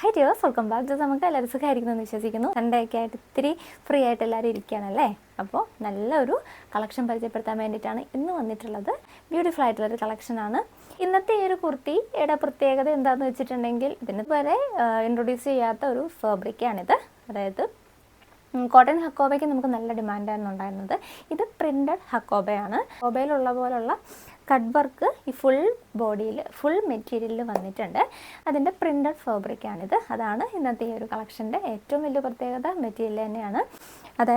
High dears welcome back ജോസ് നമുക്ക് എല്ലാവരും എന്ന് വിശ്വസിക്കുന്നു. സൺഡേ ഒക്കെ ആയിട്ട് ഇത്തിരി ഫ്രീ ആയിട്ട് എല്ലാവരും ഇരിക്കുകയാണല്ലേ? അപ്പോൾ നല്ലൊരു കളക്ഷൻ പരിചയപ്പെടുത്താൻ വേണ്ടിയിട്ടാണ് ഇന്ന് വന്നിട്ടുള്ളത്. ബ്യൂട്ടിഫുൾ ആയിട്ടുള്ളൊരു കളക്ഷനാണ് ഇന്നത്തെ ഈ ഒരു കുർത്തിയുടെ പ്രത്യേകത എന്താണെന്ന് വെച്ചിട്ടുണ്ടെങ്കിൽ ഇതിന് വരെ ഇൻട്രൊഡ്യൂസ് ചെയ്യാത്ത ഒരു ഫാബ്രിക്കാണിത് അതായത് കോട്ടൺ ഹക്കോബയ്ക്ക് നമുക്ക് നല്ല ഡിമാൻഡായിരുന്നു ഉണ്ടായിരുന്നത് ഇത് പ്രിന്റഡ് ഹക്കോബയാണ്. ഹക്കോബയിലുള്ള പോലുള്ള കട്ട് വർക്ക് ഈ ഫുൾ ബോഡിയിൽ ഫുൾ മെറ്റീരിയലിൽ വന്നിട്ടുണ്ട്. അതിന്റെ പ്രിന്റഡ് ഫാബ്രിക്കാണിത് അതാണ് ഇന്നത്തെ ഈ ഒരു കളക്ഷന്റെ ഏറ്റവും വലിയ പ്രത്യേകത. മെറ്റീരിയൽ തന്നെയാണ്. അത്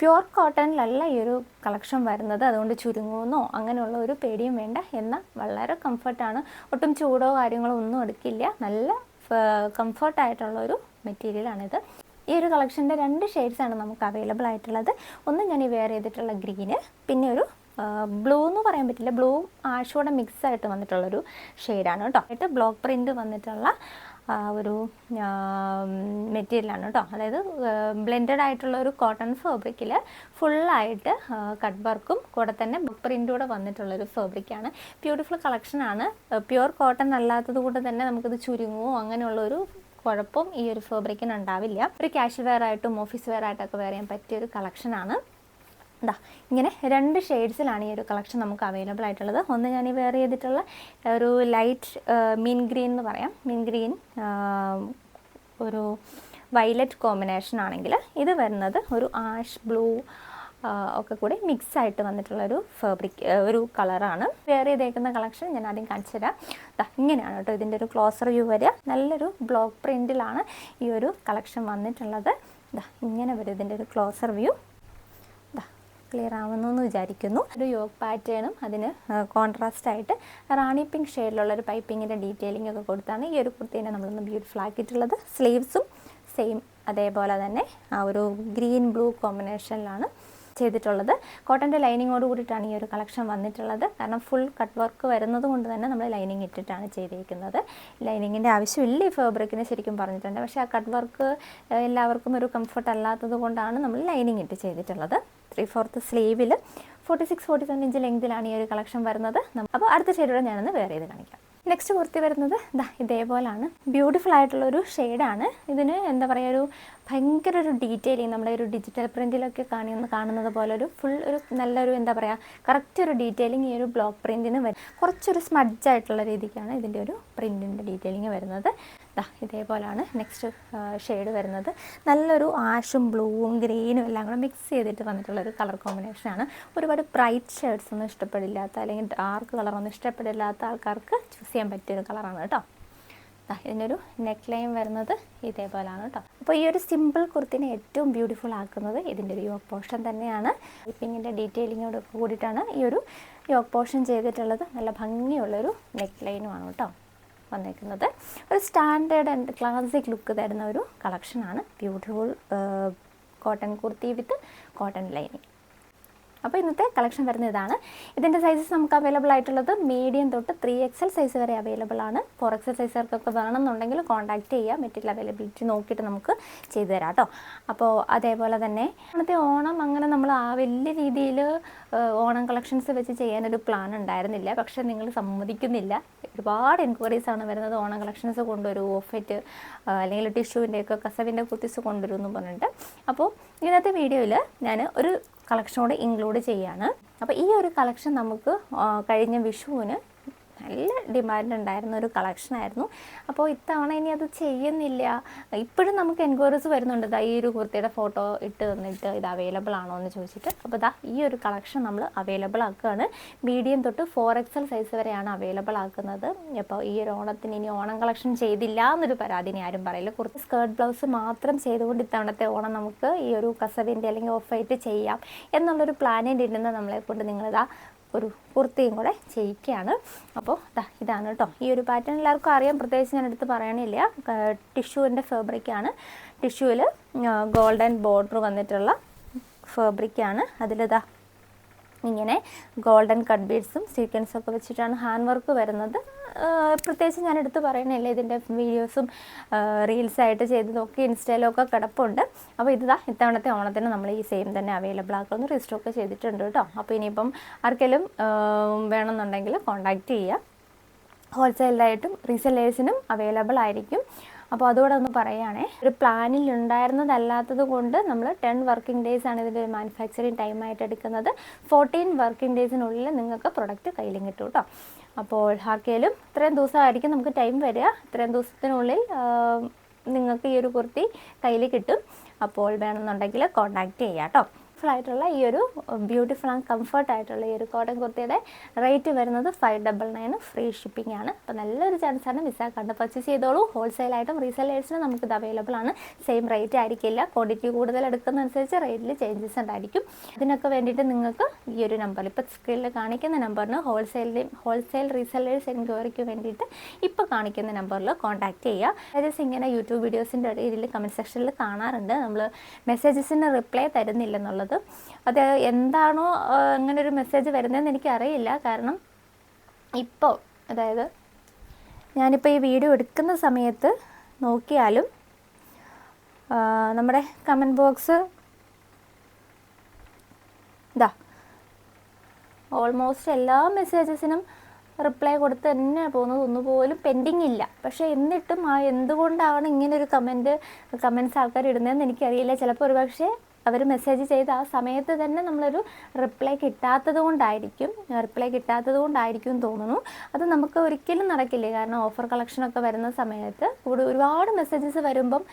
പ്യുർ കോട്ടണിലല്ല ഈ ഒരു കളക്ഷൻ വരുന്നത്. അതുകൊണ്ട് ചുരുങ്ങുമെന്നോ അങ്ങനെയുള്ള ഒരു പേടിയും വേണ്ട എന്നാൽ വളരെ കംഫർട്ടാണ് ഒട്ടും ചൂടോ കാര്യങ്ങളോ ഒന്നും എടുക്കില്ല. നല്ല കംഫർട്ടായിട്ടുള്ള ഒരു മെറ്റീരിയലാണിത് ഈ ഒരു കളക്ഷന്റെ രണ്ട് ഷെയ്ഡ്സാണ് നമുക്ക് അവൈലബിൾ ആയിട്ടുള്ളത്. ഒന്ന് ഞാൻ വെയർ ചെയ്തിട്ടുള്ള ഗ്രീന് പിന്നെ ഒരു ബ്ലൂ എന്ന് പറയാൻ പറ്റില്ല. ബ്ലൂ ആഷോടെ മിക്സ് ആയിട്ട് വന്നിട്ടുള്ളൊരു ഷെയ്ഡാണ് കേട്ടോ. എന്നിട്ട് ബ്ലോക്ക് പ്രിന്റ് വന്നിട്ടുള്ള ഒരു മെറ്റീരിയലാണ് കേട്ടോ. അതായത് ബ്ലെൻഡഡ് ആയിട്ടുള്ള ഒരു കോട്ടൺ ഫാബ്രിക്കിൽ ഫുള്ളായിട്ട് കട്ട് വർക്കും കൂടെ തന്നെ ബുക്ക് പ്രിന്റ് കൂടെ വന്നിട്ടുള്ളൊരു ഫാബ്രിക്കാണ് ബ്യൂട്ടിഫുൾ കളക്ഷനാണ് പ്യുവർ കോട്ടൺ അല്ലാത്തത് കൊണ്ട് തന്നെ നമുക്കിത് ചുരുങ്ങുമോ അങ്ങനെയുള്ള ഒരു കുഴപ്പം ഈ ഒരു ഫാബ്രിക്കിന് ഉണ്ടാവില്ല. ഒരു കാഷ്വൽ വെയർ ആയിട്ടും ഓഫീസ് വെയർ ആയിട്ടൊക്കെ വെയർ ചെയ്യാൻ പറ്റിയ ഒരു കളക്ഷനാണ് ഇതാ ഇങ്ങനെ രണ്ട് ഷെയ്ഡ്സിലാണ് ഈ ഒരു കളക്ഷൻ നമുക്ക് അവൈലബിൾ ആയിട്ടുള്ളത്. ഒന്ന് ഞാൻ ഈ വെയർ ചെയ്തിട്ടുള്ള ഒരു ലൈറ്റ് മീൻ ഗ്രീൻ എന്ന് പറയാം. മീൻ ഗ്രീൻ ഒരു വൈലറ്റ് കോമ്പിനേഷൻ ആണെങ്കിൽ ഇത് വരുന്നത് ഒരു ആഷ് ബ്ലൂ ഒക്കെ കൂടി മിക്സ് ആയിട്ട് വന്നിട്ടുള്ള ഒരു ഫാബ്രിക് ഒരു കളറാണ് വെയർ ചെയ്തേക്കുന്ന കളക്ഷൻ ഞാൻ ആദ്യം കാണിച്ചു തരാം. ഇങ്ങനെയാണ് കേട്ടോ ഇതിന്റെ ഒരു ക്ലോസർ വ്യൂ വരിക. നല്ലൊരു ബ്ലോക്ക് പ്രിന്റിലാണ് ഈ ഒരു കളക്ഷൻ വന്നിട്ടുള്ളത്. ഇങ്ങനെ വരും ഇതിന്റെ ഒരു ക്ലോസർ വ്യൂ ക്ലിയർ ആവുന്നു എന്ന് വിചാരിക്കുന്നു. ഒരു യോഗ പാറ്റേണും അതിന് കോൺട്രാസ്റ്റ് ആയിട്ട് റാണി പിങ്ക് ഷെയ്ഡിലുള്ള ഒരു പൈപ്പിങ്ങിന്റെ ഡീറ്റെയിലിംഗ് ഒക്കെ കൊടുത്താണ് ഈ ഒരു കുർത്തീനെ നമ്മളൊന്ന് ബ്യൂട്ടിഫുൾ ആക്കിയിട്ടുള്ളത്. സ്ലീവ്സും സെയിം അതേപോലെ തന്നെ ആ ഒരു ഗ്രീൻ ബ്ലൂ കോമ്പിനേഷനിലാണ് ചെയ്തിട്ടുള്ളത്. കോട്ടന്റെ ലൈനിങ്ങോട് കൂടിയിട്ടാണ് ഈ ഒരു കളക്ഷൻ വന്നിട്ടുള്ളത്. കാരണം ഫുൾ കട്ട് വർക്ക് വരുന്നത് കൊണ്ട് തന്നെ നമ്മൾ ലൈനിങ് ഇട്ടിട്ടാണ് ചെയ്തിരിക്കുന്നത് ലൈനിങ്ങിന്റെ ആവശ്യമില്ല ഈ ഫാബ്രിക്കിന് ശരിക്കും പറഞ്ഞിട്ടുണ്ട്. പക്ഷേ ആ കട്ട് വർക്ക് എല്ലാവർക്കും ഒരു കംഫർട്ട് അല്ലാത്തത് കൊണ്ടാണ് നമ്മൾ ലൈനിങ് ഇട്ട് ചെയ്തിട്ടുള്ളത്. Three fourth സ്ലീവിൽ forty six forty seven inch ലെങ്തിലാണ് ഈ ഒരു കളക്ഷൻ വരുന്നത്. അപ്പോൾ അടുത്ത ഷെയ്ഡോടെ ഞാനൊന്ന് വേറെ ചെയ്ത് കാണിക്കാം. നെക്സ്റ്റ് കുർത്തി വരുന്നത് ദാ ഇതേപോലാണ്. ബ്യൂട്ടിഫുൾ ആയിട്ടുള്ള ഒരു ഷെയ്ഡാണ് ഇതിന് എന്താ പറയുക ഒരു ഭയങ്കര ഒരു ഡീറ്റെയിലിങ് നമ്മുടെ ഒരു ഡിജിറ്റൽ പ്രിന്റിലൊക്കെ കാണുന്ന കാണുന്നത് പോലെ ഒരു ഫുൾ ഒരു നല്ലൊരു എന്താ പറയുക കറക്റ്റ് ഒരു ഡീറ്റെയിലിംഗ് ഈ ഒരു ബ്ലോക്ക് പ്രിന്റിന് വരും. കുറച്ചൊരു സ്മഡ്ജ് ആയിട്ടുള്ള രീതിക്കാണ് ഇതിന്റെ ഒരു പ്രിന്റിന്റെ ഡീറ്റെയിലിംഗ് വരുന്നത്. ദാ ഇതേപോലാണ് നെക്സ്റ്റ് ഷെയ്ഡ് വരുന്നത്. നല്ലൊരു ആഷും ബ്ലൂവും ഗ്രീനും എല്ലാം കൂടെ മിക്സ് ചെയ്തിട്ട് വന്നിട്ടുള്ള ഒരു കളർ കോമ്പിനേഷനാണ് ഒരുപാട് ബ്രൈറ്റ് ഷെയ്ഡ്സ് ഒന്നും ഇഷ്ടപ്പെടില്ലാത്ത അല്ലെങ്കിൽ ഡാർക്ക് കളറൊന്നും ഇഷ്ടപ്പെടില്ലാത്ത ആൾക്കാർക്ക് ചൂസ് ചെയ്യാൻ പറ്റിയൊരു കളറാണ് കേട്ടോ. ഇതിനൊരു നെക്ക് ലൈൻ വരുന്നത് ഇതേപോലെയാണ് കേട്ടോ. അപ്പോൾ ഈ ഒരു സിമ്പിൾ കുർത്തിനെ ഏറ്റവും ബ്യൂട്ടിഫുൾ ആക്കുന്നത് ഇതിന്റെ ഒരു യോഗ പോർഷൻ തന്നെയാണ്. പൈപ്പിങ്ങിന്റെ ഡീറ്റെയിലിങ്ങോട് കൂടിയിട്ടാണ് ഈ ഒരു യോഗ പോർഷൻ ചെയ്തിട്ടുള്ളത്. നല്ല ഭംഗിയുള്ളൊരു നെക്ക് ലൈനുമാണ് കേട്ടോ. വന്നേക്കുന്നത്. ഒരു സ്റ്റാൻഡേർഡ് ആൻഡ് ക്ലാസിക് ലുക്ക് തരുന്ന ഒരു കളക്ഷനാണ് beautiful cotton kurti with cotton lining അപ്പോൾ ഇന്നത്തെ കളക്ഷൻ വരുന്ന ഇതാണ്. ഇതിന്റെ സൈസസ് നമുക്ക് അവൈലബിൾ ആയിട്ടുള്ളത് മീഡിയം തൊട്ട് ത്രീ എക്സൽ സൈസ് വരെ അവൈലബിൾ ആണ്. ഫോർ എക്സൽ സൈസുകാർക്കൊക്കെ വേണമെന്നുണ്ടെങ്കിൽ കോൺടാക്ട് ചെയ്യുക മെറ്റീരിയൽ അവൈലബിലിറ്റി നോക്കിയിട്ട് നമുക്ക് ചെയ്തു തരാം കേട്ടോ അപ്പോൾ അതേപോലെ തന്നെ ഇന്നത്തെ ഓണം അങ്ങനെ നമ്മൾ ആ വലിയ രീതിയിൽ ഓണം കളക്ഷൻസ് വെച്ച് ചെയ്യാനൊരു പ്ലാൻ ഉണ്ടായിരുന്നില്ല. പക്ഷേ നിങ്ങൾ സമ്മതിക്കുന്നില്ല. ഒരുപാട് എൻക്വയറീസ് ആണ് വരുന്നത് ഓണം കളക്ഷൻസ് കൊണ്ടുവരൂ ഓഫറ്റ് അല്ലെങ്കിൽ ടിഷ്യൂവിന്റെയൊക്കെ കസവിന്റെ കുത്തിസ് കൊണ്ടുവരും എന്ന് പറഞ്ഞിട്ട്. അപ്പോൾ ഇന്നത്തെ വീഡിയോയിൽ ഞാൻ ഒരു കളക്ഷൻ കൂടെ ഇൻക്ലൂഡ് ചെയ്യാണ്. അപ്പോൾ ഈ ഒരു കളക്ഷൻ നമുക്ക് കഴിഞ്ഞ വിഷുവിന് നല്ല ഡിമാൻഡ് ഉണ്ടായിരുന്ന ഒരു കളക്ഷനായിരുന്നു അപ്പോൾ ഇത്തവണ ഇനി അത് ചെയ്യുന്നില്ല. ഇപ്പോഴും നമുക്ക് എൻക്വയറീസ് വരുന്നുണ്ട്. ഈ ഒരു കുർത്തിയുടെ ഫോട്ടോ ഇട്ട് തന്നിട്ട് ഇത് അവൈലബിൾ ആണോ എന്ന് ചോദിച്ചിട്ട്. അപ്പോൾ ഇതാ ഈ ഒരു കളക്ഷൻ നമ്മൾ അവൈലബിൾ ആക്കുകയാണ്. മീഡിയം തൊട്ട് ഫോർ എക്സൽ സൈസ് വരെയാണ് അവൈലബിൾ ആക്കുന്നത്. അപ്പോൾ ഈ ഒരു ഓണത്തിന് ഇനി ഓണം കളക്ഷൻ ചെയ്തില്ല എന്നൊരു പരാതി ഇനി ആരും പറയില്ല. കുർത്തി സ്കേർട്ട് ബ്ലൗസ് മാത്രം ചെയ്തുകൊണ്ട് ഇത്തവണത്തെ ഓണം നമുക്ക് ഈ ഒരു കസവിന്റെ അല്ലെങ്കിൽ ഓഫ് ആയിട്ട് ചെയ്യാം. എന്നുള്ളൊരു പ്ലാനിന്റെ ഇരുന്ന് നമ്മളെ കൊണ്ട് നിങ്ങളിതാ ഒരു കുർത്തിയും കൂടെ ചെയ്യിക്കുകയാണ്. അപ്പോൾ ഇതാണ് കേട്ടോ ഈ ഒരു പാറ്റേൺ എല്ലാവർക്കും അറിയാം. പ്രത്യേകിച്ച് ഞാൻ എടുത്ത് പറയണില്ല. ടിഷ്യൂവിന്റെ ഫാബ്രിക്കാണ് ടിഷ്യൂവിൽ ഗോൾഡൻ ബോർഡർ വന്നിട്ടുള്ള ഫാബ്രിക്കാണ് അതിലിതാ ഇങ്ങനെ ഗോൾഡൻ കട്ട് ബീഡ്സും സീക്വൻസും ഒക്കെ വെച്ചിട്ടാണ് ഹാൻഡ് വർക്ക് വരുന്നത്. പ്രത്യേകിച്ച് ഞാൻ എടുത്ത് പറയണില്ല ഇതിന്റെ വീഡിയോസും റീൽസായിട്ട് ചെയ്തതൊക്കെ ഇൻസ്റ്റയിലൊക്കെ കിടപ്പുണ്ട്. അപ്പോൾ ഇതാ ഇത്തവണത്തെ ഓണത്തിന് നമ്മൾ ഈ സെയിം തന്നെ അവൈലബിൾ ആക്കുമെന്ന് രജിസ്റ്ററൊക്കെ ചെയ്തിട്ടുണ്ട് കേട്ടോ. അപ്പോൾ ഇനിയിപ്പം ആർക്കെങ്കിലും വേണമെന്നുണ്ടെങ്കിൽ കോൺടാക്റ്റ് ചെയ്യുക ഹോൾസെയിലായിട്ടും റീസെല്ലേഴ്സിനും അവൈലബിൾ ആയിരിക്കും. അപ്പോൾ അതുകൂടെ ഒന്ന് പറയുകയാണേ ഒരു പ്ലാനിൽ ഉണ്ടായിരുന്നതല്ലാത്തത് കൊണ്ട് നമ്മൾ ടെൻ വർക്കിംഗ് ഡേയ്സ് ആണ് ഇതിന്റെ മാനുഫാക്ചറിങ് ടൈമായിട്ട് എടുക്കുന്നത്. ഫോർട്ടീൻ വർക്കിംഗ് ഡേയ്സിനുള്ളിൽ നിങ്ങൾക്ക് പ്രൊഡക്റ്റ് കയ്യിലും കിട്ടും കേട്ടോ. അപ്പോൾ ആർക്കേലും ഇത്രയും ദിവസമായിരിക്കും നമുക്ക് ടൈം വരിക. ഇത്രയും ദിവസത്തിനുള്ളിൽ നിങ്ങൾക്ക് ഈ ഒരു കുർത്തി കയ്യിൽ കിട്ടും. അപ്പോൾ വേണമെന്നുണ്ടെങ്കിൽ കോൺടാക്റ്റ് ചെയ്യാം കേട്ടോ. ആയിട്ടുള്ള ഈ ഒരു ബ്യൂട്ടിഫുൾ ആൻഡ് കംഫർട്ട് ആയിട്ടുള്ള ഈ ഒരു കോട്ടൺ കുർത്തിയുടെ റേറ്റ് വരുന്നത് five double nine free shipping ആണ്. അപ്പോൾ നല്ലൊരു ചാൻസാണ് മിസ്സാക്കാണ്ട് പർച്ചേസ് ചെയ്തോളൂ. ഹോൾസെയിലായിട്ടും റീസെയിലേഴ്സിനും നമുക്കിത് അവൈലബിൾ ആണ്. സെയിം റേറ്റ് ആയിരിക്കില്ല. ക്വാണ്ടിറ്റി കൂടുതൽ എടുക്കുന്നതനുസരിച്ച് റേറ്റിൽ ചേഞ്ചസ് ഉണ്ടായിരിക്കും. അതിനൊക്കെ വേണ്ടിയിട്ട് നിങ്ങൾക്ക് ഈ ഒരു നമ്പർ ഇപ്പോൾ സ്ക്രീനിൽ കാണിക്കുന്ന നമ്പറിന് ഹോൾസെയിലും ഹോൾസെയിൽ റീസെല്ലേഴ്സ് എൻക്വയറിക്ക് വേണ്ടിയിട്ട് ഇപ്പോൾ കാണിക്കുന്ന നമ്പറിൽ കോൺടാക്ട് ചെയ്യുക അതായത് ഇങ്ങനെ യൂട്യൂബ് വീഡിയോസിന്റെ ഇടയിൽ കമന്റ് സെക്ഷനിൽ കാണാറുണ്ട്. നമ്മൾ മെസ്സേജസിന് റിപ്ലൈ തരുന്നില്ലെന്നുള്ളത് അത് എന്താണോ അങ്ങനെ ഒരു മെസ്സേജ് വരുന്നതെന്ന് എനിക്കറിയില്ല. കാരണം ഇപ്പോൾ അതായത് ഞാനിപ്പോൾ ഈ വീഡിയോ എടുക്കുന്ന സമയത്ത് നോക്കിയാലും നമ്മുടെ കമന്റ് ബോക്സ് ഇതാ ഓൾമോസ്റ്റ് എല്ലാ മെസ്സേജസിനും റിപ്ലൈ കൊടുത്ത് തന്നെ പോകുന്നത് ഒന്നുപോലും പെൻഡിങ് ഇല്ല. പക്ഷേ എന്നിട്ടും ആ എന്തുകൊണ്ടാണ് ഇങ്ങനെ ഒരു കമന്റ് കമന്റ്സ് ആൾക്കാർ ഇടുന്നതെന്ന് എനിക്കറിയില്ല. ചിലപ്പോൾ ഒരുപക്ഷെ അവർ മെസ്സേജ് ചെയ്ത ആ സമയത്ത് തന്നെ നമ്മളൊരു റിപ്ലൈ കിട്ടാത്തത് കൊണ്ടായിരിക്കും റിപ്ലൈ കിട്ടാത്തത് കൊണ്ടായിരിക്കും തോന്നുന്നു. അത് നമുക്ക് ഒരിക്കലും നടക്കില്ല. കാരണം ഓഫർ കളക്ഷനൊക്കെ വരുന്ന സമയത്ത് കൂടി ഒരുപാട് മെസ്സേജസ് വരുമ്പം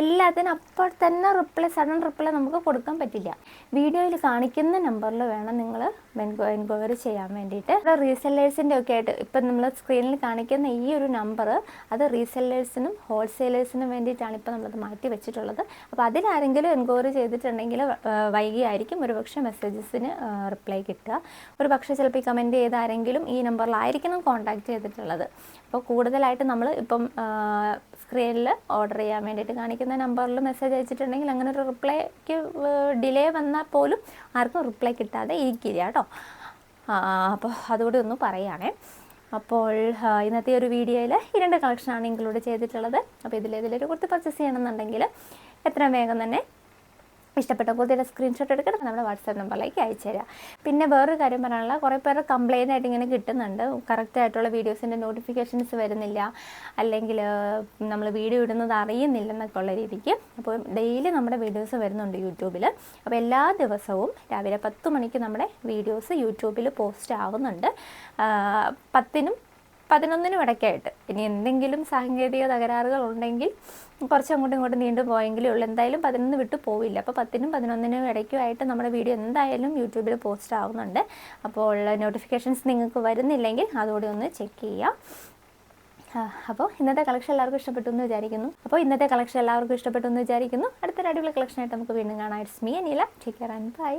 എല്ലാത്തിനും അപ്പോൾ തന്നെ റിപ്ലൈ സഡൻ റിപ്ലൈ നമുക്ക് കൊടുക്കാൻ പറ്റില്ല. വീഡിയോയിൽ കാണിക്കുന്ന നമ്പറിൽ വേണം നിങ്ങൾ എൻക്വയറി ചെയ്യാൻ വേണ്ടിയിട്ട്. റീസെല്ലേഴ്സിന്റെ ഒക്കെ ആയിട്ട് ഇപ്പം നമ്മൾ സ്ക്രീനിൽ കാണിക്കുന്ന ഈ ഒരു നമ്പർ അത് റീസെല്ലേഴ്സിനും ഹോൾസെയിലേഴ്സിനും വേണ്ടിയിട്ടാണ് ഇപ്പോൾ നമ്മളത് മാറ്റി വെച്ചിട്ടുള്ളത്. അപ്പോൾ അതിലാരെങ്കിലും എൻക്വയറി ചെയ്തിട്ടുണ്ടെങ്കിൽ ആ, വൈകിയായിരിക്കും ഒരുപക്ഷെ മെസ്സേജസിന് റിപ്ലൈ കിട്ടുക. ഒരു പക്ഷേ ചിലപ്പോൾ ഈ കമന്റ് ചെയ്ത ആരെങ്കിലും ഈ നമ്പറിലായിരിക്കണം കോൺടാക്ട് ചെയ്തിട്ടുള്ളത്. അപ്പോൾ കൂടുതലായിട്ട് നമ്മൾ ഇപ്പം സ്ക്രീനിൽ ഓർഡർ ചെയ്യാൻ വേണ്ടിയിട്ട് കാണിക്കുന്ന നമ്പറിൽ മെസ്സേജ് അയച്ചിട്ടുണ്ടെങ്കിൽ അങ്ങനെ ഒരു റിപ്ലൈക്ക് ഡിലേ വന്നാൽ പോലും ആർക്കും റിപ്ലൈ കിട്ടാതെ ഇരിക്കില്ല കേട്ടോ. അപ്പോൾ അതുകൂടി ഒന്ന് പറയുകയാണേ. അപ്പോൾ ഇന്നത്തെ ഒരു വീഡിയോയിൽ ഈ രണ്ട് കളക്ഷനാണ് ഇൻക്ലൂഡ് ചെയ്തിട്ടുള്ളത്. അപ്പോൾ ഇതിലേതിലൊരു കുർത്തി പർച്ചേസ് ചെയ്യണമെന്നുണ്ടെങ്കിൽ എത്രയും വേഗം തന്നെ ഇഷ്ടപ്പെട്ട കുർത്തിയുടെ സ്ക്രീൻഷോട്ട് എടുക്കണം. നമ്മുടെ വാട്സാപ്പ് നമ്പറിലേക്ക് അയച്ചു തരാം. പിന്നെ വേറൊരു കാര്യം പറയാനുള്ള കുറേ പേര് കംപ്ലയിന്റ് ആയിട്ട് ഇങ്ങനെ കിട്ടുന്നുണ്ട്. കറക്റ്റ് ആയിട്ടുള്ള വീഡിയോസിന്റെ നോട്ടിഫിക്കേഷൻസ് വരുന്നില്ല. അല്ലെങ്കിൽ നമ്മൾ വീഡിയോ ഇടുന്നത് അറിയുന്നില്ല എന്നൊക്കെ ഉള്ള രീതിക്ക്. അപ്പോൾ ഡെയിലി നമ്മുടെ വീഡിയോസ് വരുന്നുണ്ട് യൂട്യൂബിൽ അപ്പോൾ എല്ലാ ദിവസവും രാവിലെ പത്ത് മണിക്ക് നമ്മുടെ വീഡിയോസ് യൂട്യൂബിൽ പോസ്റ്റ് ആവുന്നുണ്ട്. പത്തിനും പതിനൊന്നിനും ഇടയ്ക്കായിട്ട് ഇനി എന്തെങ്കിലും സാങ്കേതിക തകരാറുകൾ ഉണ്ടെങ്കിൽ കുറച്ച് അങ്ങോട്ടും ഇങ്ങോട്ടും നീണ്ടു പോയെങ്കിലേ ഉള്ളൂ. എന്തായാലും പതിനൊന്ന് വിട്ട് പോവില്ല. അപ്പോൾ പത്തിനും പതിനൊന്നിനും ഇടയ്ക്കുമായിട്ട് നമ്മുടെ വീഡിയോ എന്തായാലും യൂട്യൂബിൽ പോസ്റ്റ് ആവുന്നുണ്ട്. അപ്പോൾ നോട്ടിഫിക്കേഷൻസ് നിങ്ങൾക്ക് വരുന്നില്ലെങ്കിൽ അതുകൂടി ഒന്ന് ചെക്ക് ചെയ്യാം. അപ്പോൾ ഇന്നത്തെ കളക്ഷൻ എല്ലാവർക്കും ഇഷ്ടപ്പെട്ടു എന്ന് വിചാരിക്കുന്നു. അപ്പോൾ ഇന്നത്തെ കളക്ഷൻ എല്ലാവർക്കും ഇഷ്ടപ്പെട്ടു എന്ന് വിചാരിക്കുന്നു. അടുത്തൊരു അടിപൊളി കളക്ഷനായിട്ട് നമുക്ക് വീണ്ടും കാണാം. It's me Anila take care and bye